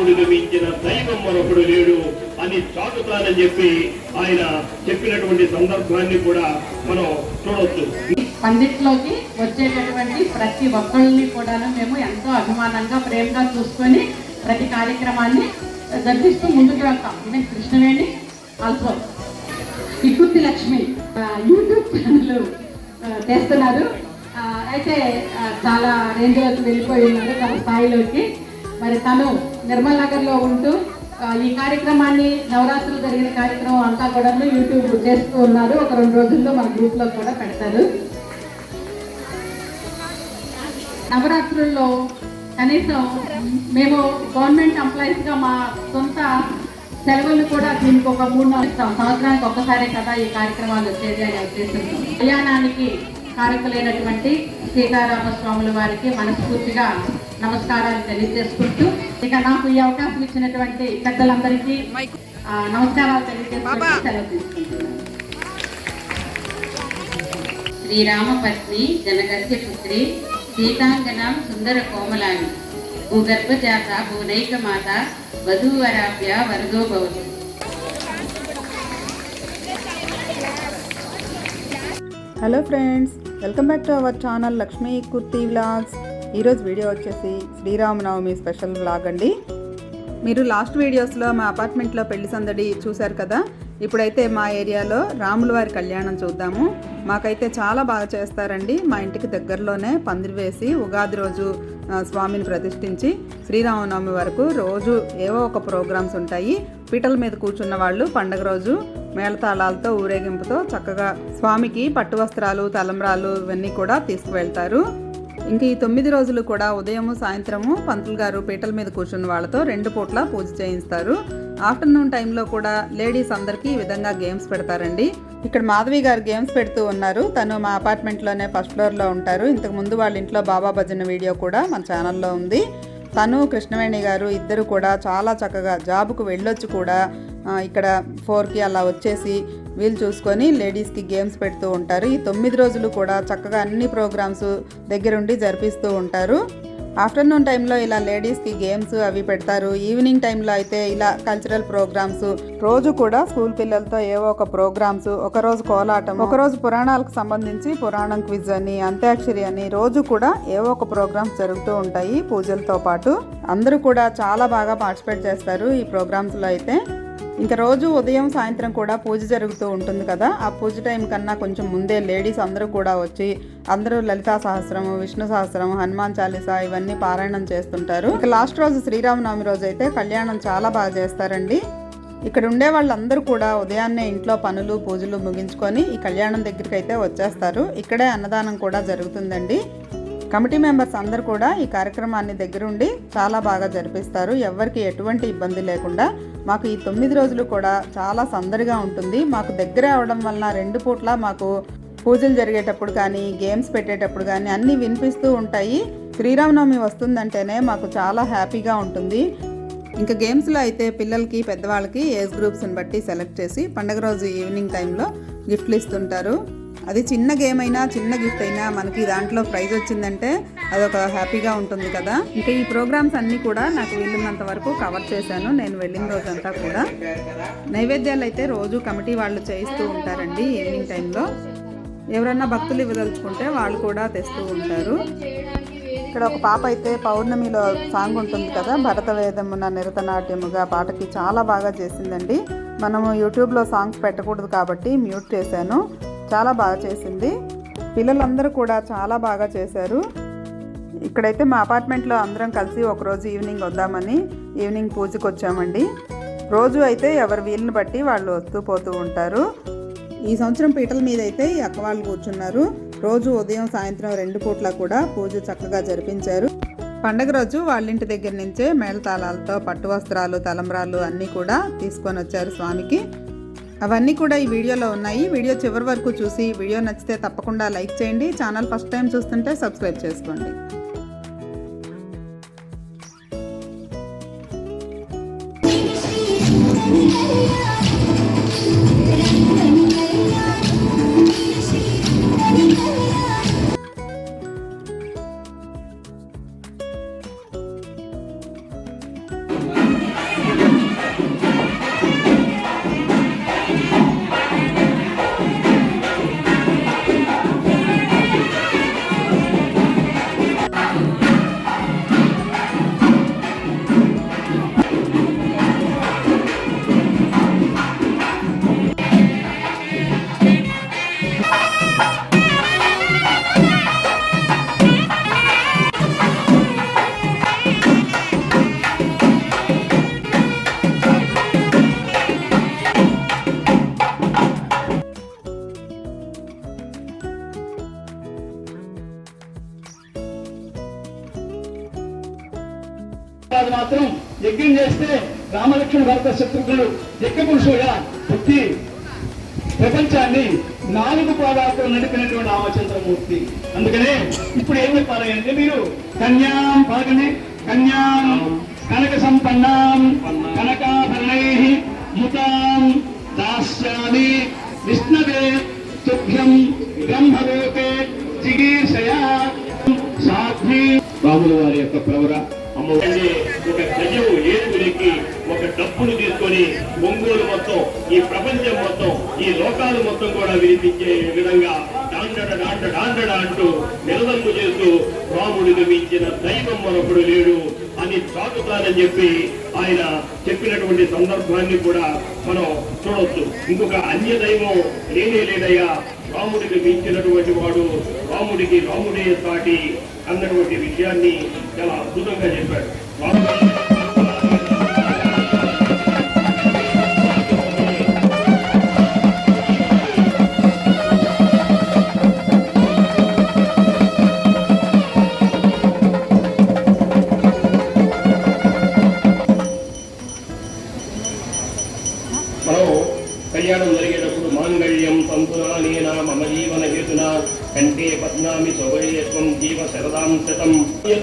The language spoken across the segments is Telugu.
రాముడిని మించిన దైవం మరొకడు లేడు అని చాటుతానని చెప్పి ఆయన చెప్పినటువంటి సందర్భాన్ని కూడా మనం చూడవచ్చు పండిట్లోకి వచ్చేటటువంటి ప్రతి ఒక్కళ్ళని కూడా మేము ఎంతో అభిమానంగా ప్రేమగా చూసుకొని ప్రతి కార్యక్రమాన్ని జరిపిస్తూ ముందుకు వెళ్తాం. Even Krishnaveni also Ikurthi Lakshmi YouTube channel చేస్తున్నారు అయితే చాలా రేంజ్లోకి వెళ్ళిపోయి ఉన్నారు తన స్థాయిలోకి. మరి తను నిర్మల్ నగర్లో ఉంటూ ఈ కార్యక్రమాన్ని నవరాత్రులు జరిగిన కార్యక్రమం అంతా కూడా యూట్యూబ్ చేస్తూ ఉన్నారు. ఒక రెండు రోజుల్లో మన గ్రూప్లో కూడా పెడతారు. నవరాత్రుల్లో కనీసం మేము గవర్నమెంట్ ఎంప్లాయీస్గా మా సొంత సెలవులు కూడా దీనికి ఒక మూడు నాలుగు సంవత్సరానికి ఒక్కసారే కదా ఈ కార్యక్రమాలు వచ్చేది అనే ఉద్దేశంతో. కళ్యాణానికి కారకులైనటువంటి సీతారామస్వాముల వారికి మనస్ఫూర్తిగా నమస్కారాలు తెలియజేసుకుంటూ ఇక నాకు ఈ అవకాశం ఇచ్చినటువంటి పెద్దలందరికీ నమస్కారాలు తెలియజేసుకుంటూ సెలవు తీసుకుంటున్నాను. శ్రీరామపత్ని జనగస్య పుత్రి సీతాంగనాం సుందర కోమలాని భూగర్భజాత భువనైకమాత వధూవరాభ్య వరదో భవతి. Hello friends welcome back to our channel Lakshmi Kurthi vlogs. ఈరోజు వీడియో వచ్చేసి శ్రీరామనవమి స్పెషల్ వ్లాగ్ అండి. మీరు లాస్ట్ వీడియోస్లో మా అపార్ట్మెంట్లో పెళ్ళి సందడి చూశారు కదా? ఇప్పుడైతే మా ఏరియాలో రాముల వారి కళ్యాణం చూద్దాము. మాకైతే చాలా బాగా చేస్తారండి. మా ఇంటికి దగ్గరలోనే పందిరి వేసి ఉగాది రోజు స్వామిని ప్రతిష్ఠించి శ్రీరామనవమి వరకు రోజు ఏవో ఒక ప్రోగ్రామ్స్ ఉంటాయి. పీటల మీద కూర్చున్న వాళ్ళు పండగ రోజు మేళతాళాలతో ఊరేగింపుతో చక్కగా స్వామికి పట్టు వస్త్రాలు తలంబ్రాలు ఇవన్నీ కూడా తీసుకువెళ్తారు. ఇంక ఈ తొమ్మిది రోజులు కూడా ఉదయము సాయంత్రము పంతులు గారు పీటల మీద కూర్చున్న వాళ్ళతో రెండు పూట్ల పూజ చేయిస్తారు. ఆఫ్టర్నూన్ టైంలో కూడా లేడీస్ అందరికీ ఈ విధంగా గేమ్స్ పెడతారండి. ఇక్కడ మాధవి గారు గేమ్స్ పెడుతూ ఉన్నారు. తను మా అపార్ట్మెంట్లోనే ఫస్ట్ ఫ్లోర్లో ఉంటారు. ఇంతకు ముందు వాళ్ళ ఇంట్లో బాబా భజన వీడియో కూడా మన ఛానల్లో ఉంది. తను కృష్ణవేణి గారు ఇద్దరు కూడా చాలా చక్కగా జాబుకు వెళ్ళొచ్చు కూడా ఇక్కడ ఫోర్కి అలా వచ్చేసి వీలు చూసుకొని లేడీస్కి గేమ్స్ పెడుతూ ఉంటారు. ఈ తొమ్మిది రోజులు కూడా చక్కగా అన్ని ప్రోగ్రామ్స్ దగ్గరుండి జరిపిస్తూ ఉంటారు. ఆఫ్టర్నూన్ టైంలో ఇలా లేడీస్కి గేమ్స్ అవి పెడతారు. ఈవినింగ్ టైంలో అయితే ఇలా కల్చరల్ ప్రోగ్రామ్స్ రోజు కూడా స్కూల్ పిల్లలతో ఏవో ఒక ప్రోగ్రామ్స్ ఒకరోజు కోలాటం ఒకరోజు పురాణాలకు సంబంధించి పురాణం క్విజ్ అని అంత్యాక్షరి అని రోజు కూడా ఏవో ఒక ప్రోగ్రామ్స్ జరుగుతూ ఉంటాయి పూజలతో పాటు. అందరూ కూడా చాలా బాగా పార్టిసిపేట్ చేస్తారు ఈ ప్రోగ్రామ్స్లో అయితే. ఇంకా రోజు ఉదయం సాయంత్రం కూడా పూజ జరుగుతూ ఉంటుంది కదా. ఆ పూజ టైం కన్నా కొంచెం ముందే లేడీస్ అందరూ కూడా వచ్చి అందరూ లలితా సహస్రము విష్ణు సహస్రం హనుమాన్ చాలీసా ఇవన్నీ పారాయణం చేస్తుంటారు. ఇక లాస్ట్ రోజు శ్రీరామనవమి రోజు అయితే కళ్యాణం చాలా బాగా చేస్తారండి. ఇక్కడ ఉండే వాళ్ళందరూ కూడా ఉదయాన్నే ఇంట్లో పనులు పూజలు ముగించుకొని ఈ కళ్యాణం దగ్గరికి అయితే వచ్చేస్తారు. ఇక్కడే అన్నదానం కూడా జరుగుతుందండి. కమిటీ మెంబర్స్ అందరు కూడా ఈ కార్యక్రమాన్ని దగ్గరుండి చాలా బాగా జరిపిస్తారు. ఎవరికి ఎటువంటి ఇబ్బంది లేకుండా మాకు ఈ తొమ్మిది రోజులు కూడా చాలా సందడిగా ఉంటుంది. మాకు దగ్గర అవడం వలన రెండు పూట్ల మాకు పూజలు జరిగేటప్పుడు కానీ గేమ్స్ పెట్టేటప్పుడు కానీ అన్నీ వినిపిస్తూ ఉంటాయి. శ్రీరామనవమి వస్తుందంటేనే మాకు చాలా హ్యాపీగా ఉంటుంది. ఇంకా గేమ్స్లో అయితే పిల్లలకి పెద్దవాళ్ళకి ఏజ్ గ్రూప్స్ని బట్టి సెలెక్ట్ చేసి పండగ రోజు ఈవినింగ్ టైంలో గిఫ్ట్లు ఇస్తుంటారు. అది చిన్న గేమ్ అయినా చిన్న గిఫ్ట్ అయినా మనకి దాంట్లో ప్రైజ్ వచ్చిందంటే అదొక హ్యాపీగా ఉంటుంది కదా. ఇంకా ఈ ప్రోగ్రామ్స్ అన్నీ కూడా నాకు వీలున్నంత వరకు కవర్ చేశాను. నేను వెళ్ళిన రోజంతా కూడా. నైవేద్యాలు అయితే రోజు కమిటీ వాళ్ళు చేయిస్తూ ఉంటారండి ఈవినింగ్ టైంలో ఎవరన్నా భక్తులు ఇవ్వదలుచుకుంటే వాళ్ళు కూడా తెస్తూ ఉంటారు. ఇక్కడ ఒక పాప అయితే పౌర్ణమిలో సాంగ్ ఉంటుంది కదా భరత వేదమున నిరతనాట్యముగా పాటకి చాలా బాగా చేసిందండి. మనము యూట్యూబ్లో సాంగ్స్ పెట్టకూడదు కాబట్టి మ్యూట్ చేశాను. చాలా బాగా చేసింది. పిల్లలందరూ కూడా చాలా బాగా చేశారు. ఇక్కడైతే మా అపార్ట్మెంట్లో అందరం కలిసి ఒకరోజు ఈవినింగ్ వద్దామని ఈవినింగ్ పూజకు వచ్చామండి. రోజు అయితే ఎవరి వీలుని బట్టి వాళ్ళు వస్తూ పోతూ ఉంటారు. ఈ సంవత్సరం పీటల మీద అయితే ఈ అక్క వాళ్ళు కూర్చున్నారు. రోజు ఉదయం సాయంత్రం రెండు పూట్ల కూడా పూజ చక్కగా జరిపించారు. పండగ రోజు వాళ్ళ ఇంటి దగ్గర నుంచే మేళతాళాలతో పట్టు వస్త్రాలు తలంబ్రాలు అన్నీ కూడా తీసుకొని వచ్చారు స్వామికి. అవన్నీ కూడా ఈ వీడియోలో ఉన్నాయి. వీడియో చివరి వరకు చూసి వీడియో నచ్చితే తప్పకుండా లైక్ చేయండి. ఛానల్ ఫస్ట్ టైం చూస్తుంటే సబ్స్క్రైబ్ చేసుకోండి. యజ్ఞం చేస్తే రామలక్ష్మణ భరత శత్రుఘ్నుడు యజ్ఞపురుషుడుగా పుట్టి ప్రపంచాన్ని నాలుగు పాదాలతో నడిపినటువంటి రామచంద్రమూర్తి. అందుకనే ఇప్పుడు ఏం చెప్పాలంటే మీరు కన్యాం పలకని కన్యాం కనక సంపన్నాం కనకాభరణై యుతాం దాస్యామి విష్ణవే తుభ్యం బ్రహ్మలోకే జిగీర్షయా సాధ్వి. రాముల వారి యొక్క ప్రవర ఒక గజము ఏనుగులెక్కి ఒక డప్పును తీసుకొని ఒంగోలు మొత్తం ఈ ప్రపంచం మొత్తం ఈ లోకాలు మొత్తం కూడా వినిపించే విధంగా డాండడ డాండ డాండడ అంటూ నిలదంపు చేస్తూ రాముడికి మించిన దైవం మరొకడు లేడు అని చాటుతానని చెప్పి ఆయన చెప్పినటువంటి సందర్భాన్ని కూడా మనం చూడొచ్చు. ఇంకొక అన్య దైవం లేనే లేదయ్యా. రాముడికి మించినటువంటి వాడు రాముడికి రాముడే సాటి. అన్నటువంటి విషయాన్ని చాలా అద్భుతంగా చెప్పాడు శతం.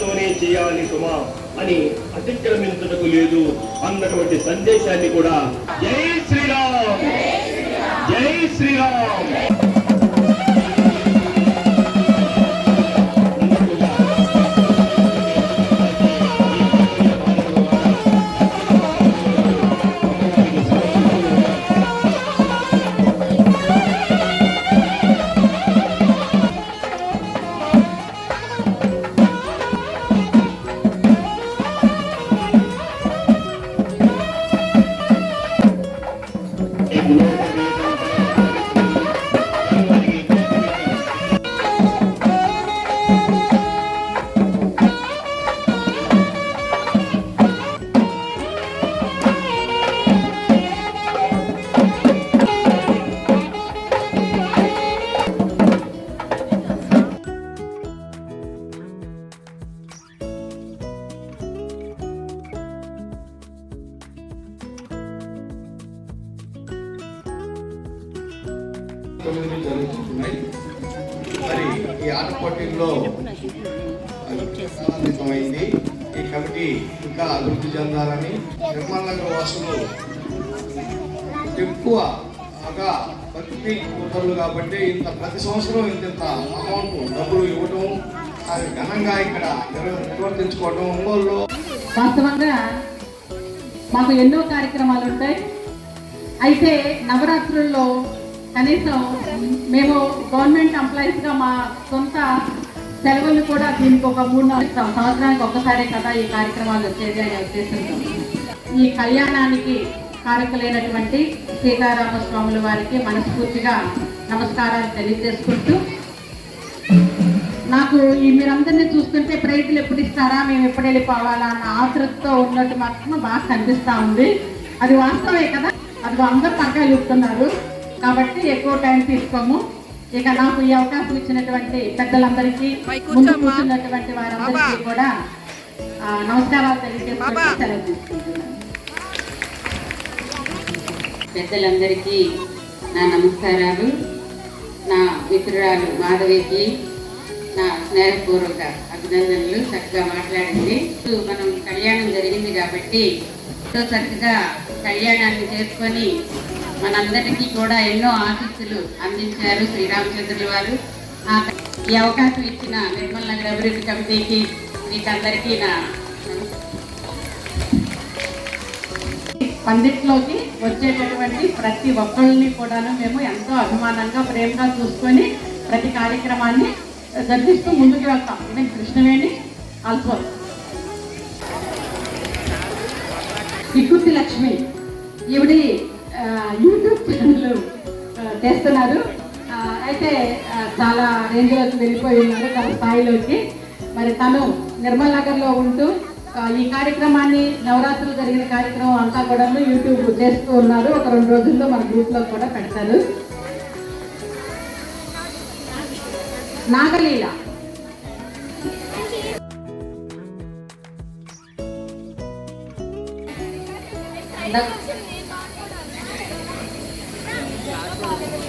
తోనే చేయాలి సుమా అని అతిక్రమించటకు లేదు అన్నటువంటి సందేశాన్ని కూడా జై శ్రీరామ్. జై శ్రీరామ్. తొమ్మిది జరుగుతున్నాయి. మరి ఈ ఆట పోటీల్లో ఆనందితమైంది ఈ కమిటీ ఇంకా అభివృద్ధి చెందాలని నిర్మల్ వాసులు ఎక్కువ బాగా భక్తి కూతుర్లు కాబట్టి ఇంత ప్రతి సంవత్సరం ఇంత అమౌంట్ డబ్బులు ఇవ్వటం అది ఘనంగా ఇక్కడ నిర్వర్తించుకోవటం ఒంగోలులో వాస్తవంగా మాకు ఎన్నో కార్యక్రమాలు ఉంటాయి. అయితే నవరాత్రుల్లో కనీసం మేము గవర్నమెంట్ ఎంప్లాయీస్గా మా సొంత సెలవులు కూడా దీనికి ఒక మూడు నాలుగు సంవత్సరానికి ఒక్కసారే కదా ఈ కార్యక్రమాలు వచ్చేది అనే ఉద్దేశంతో. ఈ కళ్యాణానికి కారకులైనటువంటి సీతారామ స్వాముల వారికి మనస్ఫూర్తిగా నమస్కారాలు తెలియజేసుకుంటూ నాకు ఈ మీరందరినీ చూస్తుంటే ప్రైజులు ఎప్పుడు ఇస్తారా మేము ఎప్పుడు వెళ్ళిపోవాలా అన్న ఆతృతతో ఉన్నట్టు మాత్రం బాగా కనిపిస్తా ఉంది. అది వాస్తవే కదా? అది అందరూ పక్కా చెప్తున్నారు కాబట్టి ఎక్కువ టైం తీసుకోము. ఇక నాకు ఈ అవకాశం ఇచ్చినటువంటి పెద్దలందరికీ ముందు కూర్చున్నటువంటి వారందరికీ కూడా నమస్కారాలు తెలియజేసుకుంటూ సెలవు తీసుకుంటున్నాను. పెద్దలందరికీ నా నమస్కారాలు. నా మిత్రురాలు మాధవికి నా స్నేహపూర్వక అభినందనలు చక్కగా మాట్లాడింది. మనం కళ్యాణం జరిగింది కాబట్టి ఎంతో చక్కగా కళ్యాణాన్ని చేసుకొని మనందరికీ కూడా ఎన్నో ఆశీస్సులు అందించారు శ్రీరామచంద్రుల వారు. ఆ ఈ అవకాశం ఇచ్చిన నిర్మల్ నగర అభివృద్ధి కమిటీకి మీకందరికీ నా పందిట్లోకి వచ్చేటటువంటి ప్రతి ఒక్కళ్ళని కూడాను మేము ఎంతో అభిమానంగా ప్రేమగా చూసుకొని ప్రతి కార్యక్రమాన్ని జరిపిస్తూ ముందుకు వెళ్తాం. నేను కృష్ణవేణి ఆల్సో. ఇకుర్తి లక్ష్మి ఈవిడి యూట్యూబ్ ఛానల్ చేస్తున్నారు అయితే చాలా రేంజ్లోకి వెళ్ళిపోయి ఉన్నారు తన స్థాయిలోకి. మరి తను నిర్మల్ నగర్లో ఉంటూ ఈ కార్యక్రమాన్ని నవరాత్రులు జరిగిన కార్యక్రమం అంతా కూడా యూట్యూబ్ చేస్తూ ఉన్నారు. ఒక రెండు రోజుల్లో మన గ్రూప్లో కూడా పెడతారు. నాగలీల. ఇందాక Thank you.